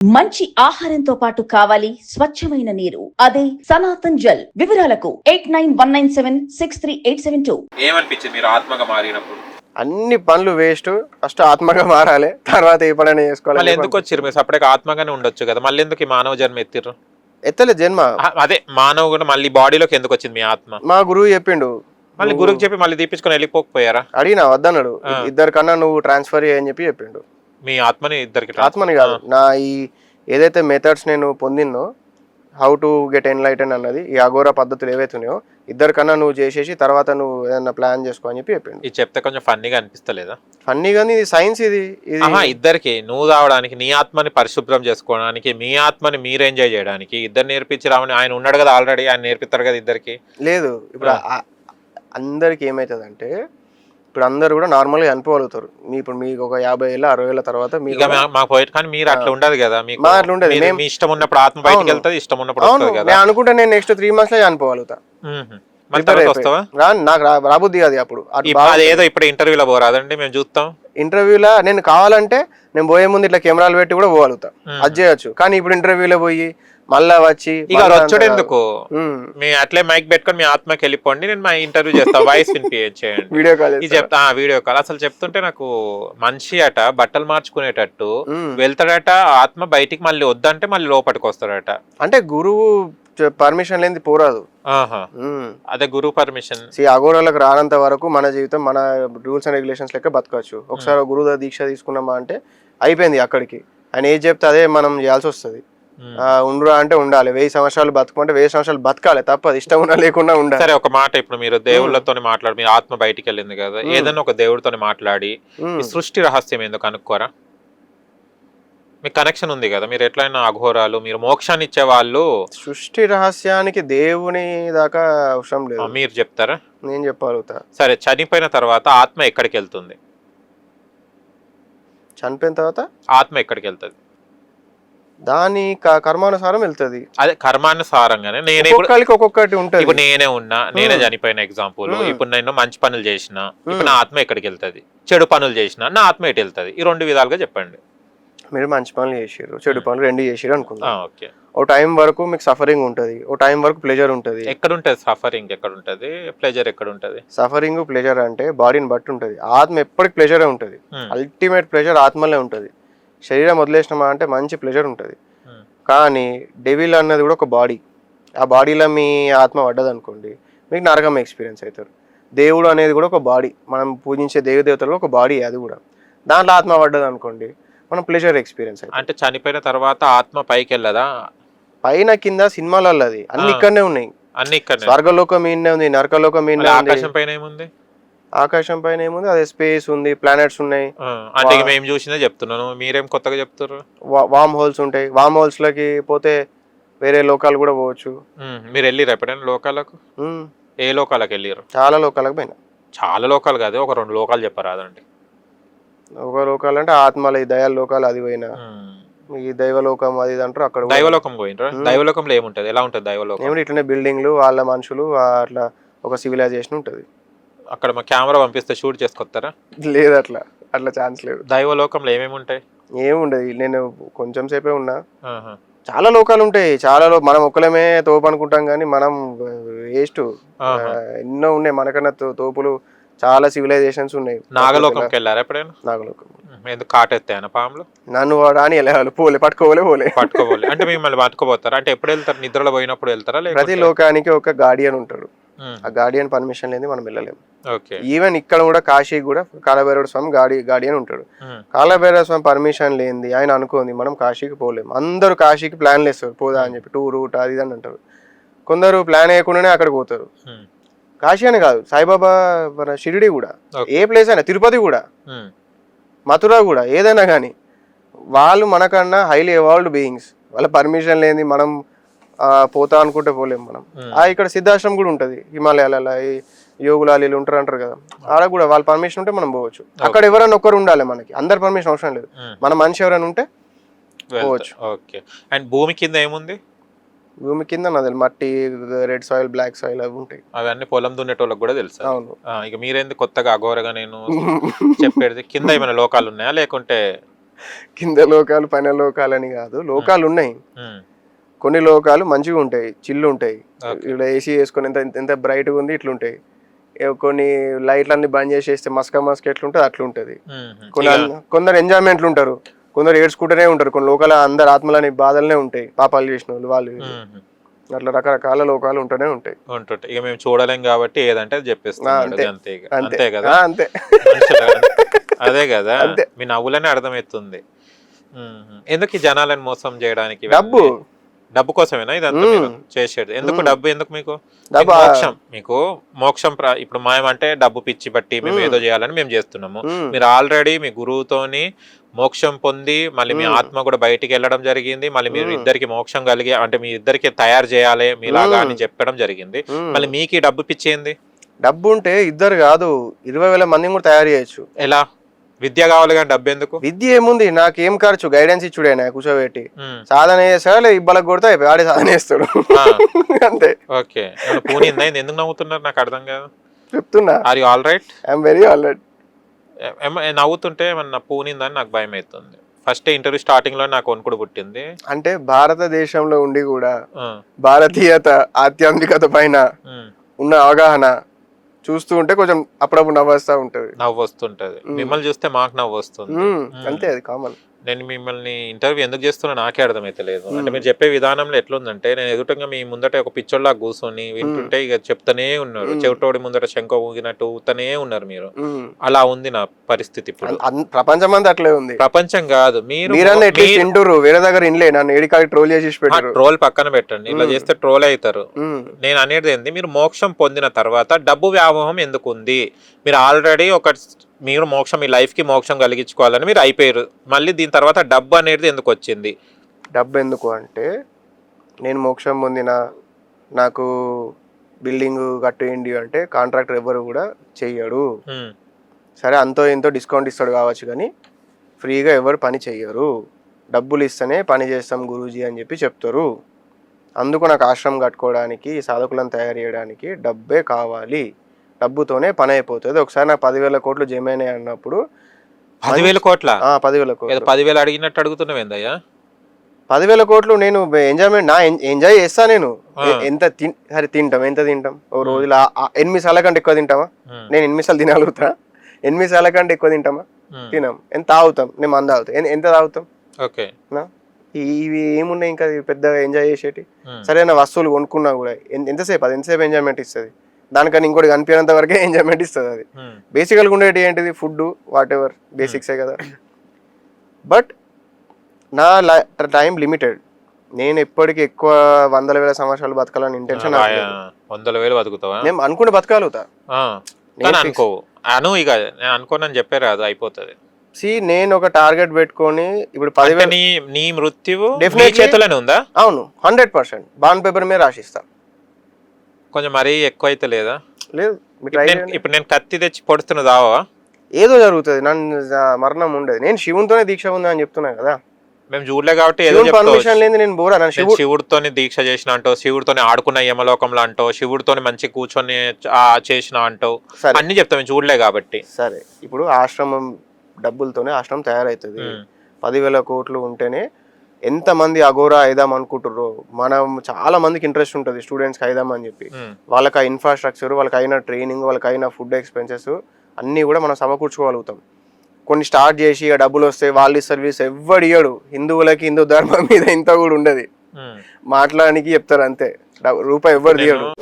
మంచి ఆహారంతో పాటు కావాలి స్వచ్ఛమైన నీరు. అదే సనాతన్ జల్. వివరాలకు eight nine one nine seven six three eight seven two. ఏమనిపించింది మీరు ఆత్మగా మారినప్పుడు? అన్ని పనులు వేస్ట్. ఫస్ట్ ఆత్మగా మారాలి. తర్వాత ఏ పనైనా మళ్ళీ చేసుకోవాలి ఎందుకు వచ్చారు మీరు? సపరేట్ ఆత్మగానే ఉండొచ్చు కదా. మళ్ళీ ఎందుకు ఈ మానవ జన్మ ఎత్తిర్రు? ఎత్తలే జన్మ. ఆ, అదే మానవ కూడా మళ్ళీ బాడీలోకి ఎందుకు వచ్చింది మీ ఆత్మ? మా గురువు చెప్పిండు. మళ్ళీ గురువుకి చెప్పి మళ్ళీ తీపించుకొని వెళ్ళిపోకపోయారా? అడిగినా వద్దన్నాడు. ఇద్దరు కన్నా నువ్వు ట్రాన్స్ఫర్ చేయని చెప్పి చెప్పిండు. మీ ఆత్మని ఇద్దరికి ఆత్మని కాదు. నా ఈ ఏదైతే మెథడ్స్ నేను పొందినో హౌ టు గెట్ ఎన్లైటన్ అన్నది ఈ అఘోర పద్ధతులు ఏవైతే ఉన్నాయో ఇద్దరు కన్నా నువ్వు చేసేసి తర్వాత నువ్వు ఏదైనా ప్లాన్ చేసుకో అని చెప్పి చెప్పిండు. ఇది చెప్తే కొంచెం ఫన్నీగా అనిపిస్తలేదా? ఫన్నీ కానీ ఇది సైన్స్ ఇది ఇది ఇద్దరికి నువ్వు రావడానికి నీ ఆత్మని పరిశుభ్రం చేసుకోవడానికి మీ ఆత్మని మీరు ఎంజాయ్ చేయడానికి ఇద్దరు నేర్పించి రావని ఆయన ఉన్నాడు కదా ఆల్రెడీ ఆయన నేర్పిస్తారు కదా ఇద్దరికి? లేదు ఇప్పుడు అందరికి ఏమవుతుంది అంటే ఇప్పుడు అందరు కూడా నార్మల్గా చనిపోగలుగుతారు. మీ ఇప్పుడు మీకు ఒక యాభై ఏళ్ళ అరవై ఏళ్ళ తర్వాత మీకు మాకు కానీ మీరు అట్లా ఉండదు కదా. మీకు మా అట్లా ఉండదు. ఇష్టం ఉన్నప్పుడు ఆత్మ బయటికి. వెళ్తుంది ఇష్టం ఉన్నప్పుడు అవును. నేను అనుకుంటే నేను నెక్స్ట్ త్రీ మంత్స్లో చనిపోగలుగుతా. నాకు రాబుద్ది కాదు అప్పుడు. ఏదో ఇప్పుడు ఇంటర్వ్యూలో పోరాదండి మేము చూస్తాం. ఇంటర్వ్యూలో నేను కావాలంటే నేను పోయే ముందు ఇట్లా కెమెరాలు పెట్టి కూడా పోగలుగుతా. అది చేయొచ్చు. కానీ ఇప్పుడు ఇంటర్వ్యూలో పోయి మళ్ళా వచ్చి ఇక మ్మ్. మీ అట్లే మైక్ పెట్టుకొని మీ ఆత్మకి వెళ్ళిపోండి నేను మా ఇంటర్వ్యూ చేస్తా వాయిస్ వినిపించేయండి వీడియో కాల్ ఇది చెప్తా వీడియో కాల్. అసలు చెప్తుంటే నాకు మనిషి అట బట్టలు మార్చుకునేటట్టు. వెళ్తాడట ఆత్మ బయటికి మళ్ళీ వద్దంటే మళ్ళీ లోపలికి వస్తాడట. అంటే గురువు పర్మిషన్ లేనిది పోరాదు. అదే గురువు పర్మిషన్. సి అఘోరాలకు రానంత వరకు మన జీవితం మన రూల్స్ అండ్ రెగ్యులేషన్స్ లెక్క బతకవచ్చు ఒకసారి ఒక గురువు దీక్ష తీసుకున్నామా అంటే అయిపోయింది అక్కడికి. ఆయన ఏది చెప్తే అదే మనం చేయాల్సి వస్తుంది. ఉండురా అంటే ఉండాలి. వెయ్యి సంవత్సరాలు బతుకుంటే వెయ్యి సంవత్సరాలు బతకాలి తప్ప అది ఇష్టం ఉన్నా లేకుండా ఉండాలి. సరే ఒక మాట ఇప్పుడు మీరు దేవుళ్ళతో మాట్లాడి మీ ఆత్మ బయటికి వెళ్ళింది కదా ఏదైనా ఒక దేవుడితో మాట్లాడి. ఈ సృష్టి రహస్యం ఏందో కనుక్కోరా? మీకు కనెక్షన్ ఉంది కదా మీరు ఎట్లయినా అఘోరాలు మీరు మోక్షాన్ని ఇచ్చే వాళ్ళు సృష్టి రహస్యానికి దేవుని దాకా అవసరం లేదు. మీరు చెప్తారా? నేను చెప్పగలుగుతా. సరే చనిపోయిన తర్వాత ఆత్మ ఎక్కడికి వెళ్తుంది చనిపోయిన తర్వాత? ఆత్మ ఎక్కడికి వెళ్తుంది దాని కర్మానుసారం వెళ్తుంది. అదే కర్మానుసారంగానే నేనే ఒక్కొక్కరికి ఒక్కొక్కటి ఉంటది. ఇప్పుడు నేనే ఉన్నా నేనే. చనిపోయిన ఎగ్జాంపుల్. ఇప్పుడు నేను మంచి పనులు చేసిన ఇప్పుడు. నా ఆత్మ ఎక్కడికి వెళ్తది? చెడు పనులు చేసిన నా ఆత్మ ఎటు వెళ్తది? ఈ రెండు విధాలుగా చెప్పండి. మీరు మంచి పనులు చేసారు చెడు పనులు రెండు చేసారు అనుకుందాం. ఓకే. ఓ టైం వరకు మీకు సఫరింగ్ ఉంటది ఓ టైం వరకు ప్లెజర్ ఉంటది. ఎక్కడ ఉంటది సఫరింగ్ ఎక్కడ ఉంటది ప్లెజర్ ఎక్కడ ఉంటది సఫరింగ్ ప్లెజర్ అంటే బాడీని బట్టి ఉంటది. ఆత్మ ఎప్పటికి ప్లెజరే ఉంటది. అల్టిమేట్ ప్లెజర్ ఆత్మలే ఉంటది. శరీరం వదిలేసినామా అంటే మంచి ప్లెజర్ ఉంటది. కానీ డెవిల్ అన్నది కూడా ఒక బాడీ ఆ బాడీలో మీ ఆత్మ పడ్డది అనుకోండి మీకు నరకం ఎక్స్పీరియన్స్ అవుతారు దేవుడు అనేది కూడా ఒక బాడీ మనం పూజించే దేవదేవతలు ఒక బాడీ అది కూడా. దాంట్లో ఆత్మ పడ్డది అనుకోండి మనం ప్లెజర్ ఎక్స్పీరియన్స్ అవుతాం అంటే చనిపోయిన తర్వాత ఆత్మ పైకి వెళ్ళదా పైన కింద సినిమాలలో అది అన్ని. ఇక్కడనే ఉన్నాయి. అన్ని ఇక్కడ స్వర్గలోకం ఈయనే ఉంది నరకలోకం ఈయనే ఆకాశం పైన ఏముంది? ఆకాశం పైన ఏముంది? అదే స్పేస్ ఉంది ప్లానెట్స్ ఉన్నాయి. అంటే మేము చూసిందే చెప్తున్నాను. మీరేం కొత్తగా చెప్తారు వామ్ హోల్స్ ఉంటాయి. వామ్ హోల్స్లోకి పోతే వేరే లోకాలు కూడా పోవచ్చు. మీరు వెళ్ళిరు ఎప్పుడైనా లోకాలకు? ఏ లోకాలకు వెళ్ళిరు చాలా లోకాలకు పోయినా. చాలా లోకాలు కాదు ఒక రెండు లోకాలు చెప్పరాదండి. ఒక లోకాలు అంటే ఆత్మల ఈ దయాల లోకాలు అది పోయినా. ఈ దైవలోకం అది అంటారు అక్కడ కూడా. దైవలోకం పోయినరా. దైవలోకంలో ఏముంటది? ఎలా ఉంటది దైవలోకం? ఏమిటి ఇట్లనే బిల్డింగ్లు వాళ్ళ మనుషులు అట్లా ఒక సివిలైజేషన్ ఉంటది. అక్కడ మా కెమెరా పంపిస్తే షూట్ చేసుకొస్తారా? లేదు అట్లా అట్లా ఛాన్స్ లేదు. దైవలోకంలో ఏమేమి ఉంటాయి? ఏముండదు నేను కొంచెం సేపే ఉన్నా. చాలా లోకాలు ఉంటాయి చాలా లో మనం ఒక్కలమే తోపు అనుకుంటాం కానీ మనం వేస్ట్. ఎన్నో ఉన్నాయి మనకన్నా తోపులు చాలా సివిలైజేషన్స్ ఉన్నాయి. నాగలోకంకి వెళ్ళారా ఎప్పుడైనా? నాగలోకం. ఎందుకు కాటెత్తాయన పాములు? నన్ను వాడు అని పోలే పట్టుకోలే పోలే. పట్టుకోవాలి అంటే మిమ్మల్ని పట్టుకోపోతారా? అంటే ఎప్పుడు వెళ్తారు? నిద్రలో పోయినప్పుడు వెళ్తారా? ప్రతి లోకానికి ఒక గార్డియన్ ఉంటాడు. ఆ గార్డియన్ పర్మిషన్ లేని మనం వెళ్ళలేము ఈవెన్ ఇక్కడ కూడా కాశీ కూడా కాలభైరవ స్వామి గాడి గార్డియన్ ఉంటాడు. కాలభైరవ స్వామి పర్మిషన్ లేనిది ఆయన అనుకోంది మనం కాశీకి పోలేము అందరూ కాశీకి ప్లాన్ వేస్తారు పోదా అని చెప్పి టూ రూట్ అది ఇది అని అంటారు. కొందరు ప్లాన్ వేయకుండానే అక్కడికి పోతారు. కాశీ అని కాదు సాయిబాబా మన షిరిడి కూడా. ఏ ప్లేస్ అయినా తిరుపతి కూడా. మథుర కూడా ఏదైనా కానీ. వాళ్ళు మనకన్నా హైలీ ఎవాల్వ్డ్ బీయింగ్స్ వాళ్ళ పర్మిషన్ లేని మనం పోతా అనుకుంటే పోలేము మనం. ఆ ఇక్కడ సిద్ధాశ్రమం కూడా ఉంటుంది. హిమాలయాలలో ఈ యోగులాలు వీళ్ళు ఉంటారు అంటారు కదా. ఆడ కూడా వాళ్ళ పర్మిషన్ ఉంటే మనం పోవచ్చు. అక్కడ ఎవరైనా ఒక్కరు ఉండాలి మనకి. అందరి పర్మిషన్ అవసరం లేదు. మన మనిషి ఎవరైనా ఉంటే. పోవచ్చు. ఓకే. అండ్ భూమి కింద ఏముంది? భూమి కింద నాది మట్టి రెడ్ సాయిల్ బ్లాక్ సాయిల్ అవి ఉంటాయి. అవన్నీ పొలం దున్నేటోళ్ళకి కూడా తెలుసా? అవును. ఇక మీరేంది కొత్తగా అఘోరగా నేను చెప్పేది? కింద ఏమైనా లోకాలు ఉన్నాయా? లేకుంటే కింద లోకాలు పైన లోకాలు అని కాదు. లోకాలు ఉన్నాయి. కొన్ని లోకాలు మంచిగా ఉంటాయి చిల్లు ఉంటాయి. ఇక్కడ ఏసీ వేసుకొని ఎంత ఎంత బ్రైట్గా ఉంది ఇట్లుంటాయి. కొన్ని లైట్లన్నీ బంద్ చేసేస్తే మస్క మస్క ఎట్లుంటుంది అట్లుంటుంది. అన్- కొందరు ఎంజాయ్మెంట్లు ఉంటారు. కొందరు ఏడ్చుకుంటూనే ఉంటారు. కొన్ని లోకాల అందరు ఆత్మలని బాధలనే ఉంటాయి. పాపాలు చేసిన వాళ్ళు వాళ్ళు. అట్లా రకరకాల లోకాలు ఉంటూనే ఉంటాయి. ఉంటుంటాయి. ఇక మేము చూడలేం కాబట్టి ఏదంటే అంతే. అంతే. కదా? అంతే. అదే కదా. మీ నవ్వులనే అర్థమవుతుంది. ఎందుకు జనాలను మోసం చేయడానికి డబ్బు? డబ్బు కోసమేనా ఇదంతా. మీరు చేసేది? ఎందుకు డబ్బు ఎందుకు మీకు? మోక్షం మీకు మోక్షం ఇప్పుడు మాయమంటే డబ్బు పిచ్చి బట్టి మేము ఏదో చేయాలని మేము చేస్తున్నాము. మీరు ఆల్రెడీ మీ గురువుతోని మోక్షం పొంది మళ్ళీ మీ ఆత్మ కూడా బయటికి వెళ్ళడం జరిగింది మళ్ళీ మీరు ఇద్దరికి మోక్షం కలిగి అంటే మీ ఇద్దరికి తయారు చేయాలి మీలాగా అని చెప్పడం జరిగింది. మళ్ళీ మీకు డబ్బు పిచ్చేంది డబ్బు ఉంటే ఇద్దరు కాదు ఇరవై వేల మందిని కూడా తయారు చేయొచ్చు. ఎలా? విద్య కావాలి కానీ డబ్బు ఎందుకు? విద్య ఏముంది? నాకేం ఖర్చు? గైడెన్స్ ఇచ్చుడే నా కూర్చోబెట్టి. సాధన చేస్తాడా లేదు ఇబ్బలకు కొడితే అయిపోయి ఆడే సాధన చేస్తాడు. అంతే. ఓకే. ఇది? ఎందుకు నవ్వుతున్నారు? నాకు అర్థం కాదు. చెప్తున్నా. Are you all right I'm very already నవ్వుతుంటే ఏమన్నా పూనిందని నాకు భయం అవుతుంది. ఫస్ట్ ఇంటర్వ్యూ స్టార్టింగ్లో నాకు వణుకుడు పుట్టింది. అంటే భారతదేశంలో ఉండి కూడా భారతీయత ఆధ్యాత్మికత పైన ఉన్న అవగాహన చూస్తూ ఉంటే కొంచెం అప్పుడప్పుడు నవ్వస్తా ఉంటది. నవ్వు వస్తుంటది మిమ్మల్ని చూస్తే మాకు నవ్వు వస్తుంది. అంతే అది కామన్. నేను మిమ్మల్ని ఇంటర్వ్యూ ఎందుకు చేస్తున్నా నాకే అర్థమైతలేదు అంటే మీరు చెప్పే విధానంలో ఎట్లుందంటే నేను ఎదుటంగా మీ ముందట ఒక పిచ్చోళ్ళ కూర్చొని వింటుంటే ఇక చెప్తానే ఉన్నారు. చెవిటోడి ముందట శంఖ ఊగినట్టు ఊతనే ఉన్నారు మీరు. అలా ఉంది నా పరిస్థితి ఇప్పుడు. ప్రపంచం అంతా అట్లే ఉంది. ప్రపంచం కాదు మీరు తింటురు వేరే దగ్గర ఇన్లే నన్ను ట్రోల్ చేసి ట్రోల్ పక్కన పెట్టండి. ఇలా చేస్తే ట్రోల్ అవుతారు నేను అనేది ఏంది? మీరు మోక్షం పొందిన తర్వాత డబ్బు వ్యామోహం ఎందుకు ఉంది మీరు ఆల్రెడీ ఒక మీరు మోక్షం మీ లైఫ్కి మోక్షం కలిగించుకోవాలని మీరు అయిపోయారు. మళ్ళీ దీని తర్వాత డబ్బు అనేది ఎందుకు వచ్చింది? డబ్బు ఎందుకు అంటే నేను మోక్షం పొందిన నాకు బిల్డింగ్ కట్టేయండి అంటే కాంట్రాక్టర్ ఎవరు కూడా చెయ్యడు. సరే అంతో ఎంతో డిస్కౌంట్ ఇస్తాడు కావచ్చు కానీ ఫ్రీగా ఎవరు పని చెయ్యరు. డబ్బులు ఇస్తేనే పని చేస్తాం గురూజీ అని చెప్పి చెప్తారు. అందుకు నాకు ఆశ్రమం కట్టుకోవడానికి సాధకులను తయారు చేయడానికి డబ్బే కావాలి. డబ్బుతోనే పని అయిపోతుంది ఒకసారి నాకు పదివేల కోట్లు జమైనాయి అన్నప్పుడు పదివేల కోట్ల? పదివేల కోట్లు. పదివేలు అడిగినట్టు అడుగుతున్నావు ఏందయ్యా? పదివేల కోట్లు నేను ఎంజాయ్మెంట్ నా ఎంజాయ్ చేస్తా నేను. ఎంత సరే తింటాం. ఎంత తింటాం? ఓ రోజులో ఆ ఎనిమిది సార్ల కంటే ఎక్కువ తింటామా? నేను ఎనిమిది సార్లు తినగలుగుతా. ఎనిమిది సార్ల కంటే ఎక్కువ తింటామా? తినాం. ఎంత తాగుతాం. నేను మంద తాగుతాం. ఎంత తాగుతాం? ఓకే. ఇవి ఏమున్నాయి ఇంకా? పెద్దగా ఎంజాయ్ చేసేటి సరైన వస్తువులు కొనుక్కున్నా కూడా. ఎంతసేపు? అది ఎంతసేపు ఎంజాయ్మెంట్ ఇస్తుంది? దానికన్నా ఇంకోటి కనిపించినంత వరకే ఎంజాయ్మెంట్ ఇస్తుంది అది. బేసికల్గా ఉండేటి ఏంటిది? ఫుడ్ వాట్ ఎవర్ బేసిక్సే కదా. బట్ నా టైం లిమిటెడ్ నేను ఎప్పటికీ ఎక్కువ వందల వేల సంవత్సరాలు బతకాలని ఇంటెన్షన్ వందల వేలు బతుకుతావా? నేను అనుకుంటే బతకగలుగుతా. ఆ, కానీ అనుకోవు అను ఇక నేను అనుకోనని చెప్పారు అది అయిపోతుంది. సి నేను ఒక టార్గెట్ పెట్టుకొని ఇప్పుడు పదివేల నీ మృత్యువు. చేతిలోనే ఉందా? అవును హండ్రెడ్ పర్సెంట్ బాండ్ పేపర్ మీద రాసిస్తా. కొంచెం మరీ ఎక్కువ అయితే లేదా లేదు. ఇప్పుడు నేను కత్తి తెచ్చి పొడుతున్న దావా ఏదో జరుగుతుంది నన్ను మరణం ఉండదు. నేను శివునితోనే దీక్ష ఉందా అని చెప్తున్నా కదా. మేము చూడలే కాబట్టి ఏదో పర్మిషన్ లేని నేను బోరా శివుడు శివుడితోని దీక్ష చేసిన అంటావు శివుడితోని ఆడుకున్న యమలోకంలో అంటావు శివుడితోని మంచి కూర్చొని చేసిన సరే. అన్ని చెప్తాం మేము చూడలే కాబట్టి. సరే ఇప్పుడు ఆశ్రమం డబ్బులతోనే ఆశ్రమం తయారవుతుంది పదివేల కోట్లు ఉంటేనే ఎంతమంది అఘోరా అయిదాం అనుకుంటుర్రో మనం చాలా మందికి ఇంట్రెస్ట్ ఉంటుంది స్టూడెంట్స్కి అయిదాం అని చెప్పి. వాళ్ళకి ఆ ఇన్ఫ్రాస్ట్రక్చర్ వాళ్ళకి అయిన ట్రైనింగ్ వాళ్ళకి అయిన ఫుడ్ ఎక్స్పెన్సెస్ అన్నీ కూడా మనం సమకూర్చుకోగలుగుతాం. కొన్ని స్టార్ట్ చేసి ఇక డబ్బులు వస్తే వాళ్ళు సర్వీస్ ఎవ్వడు ఇయ్యడు. హిందువులకి హిందూ ధర్మం మీద ఇంత కూడా ఉండదు. ఉమ్. మాట్లాడానికి చెప్తారు అంతే. రూపాయి ఎవ్వరు నేను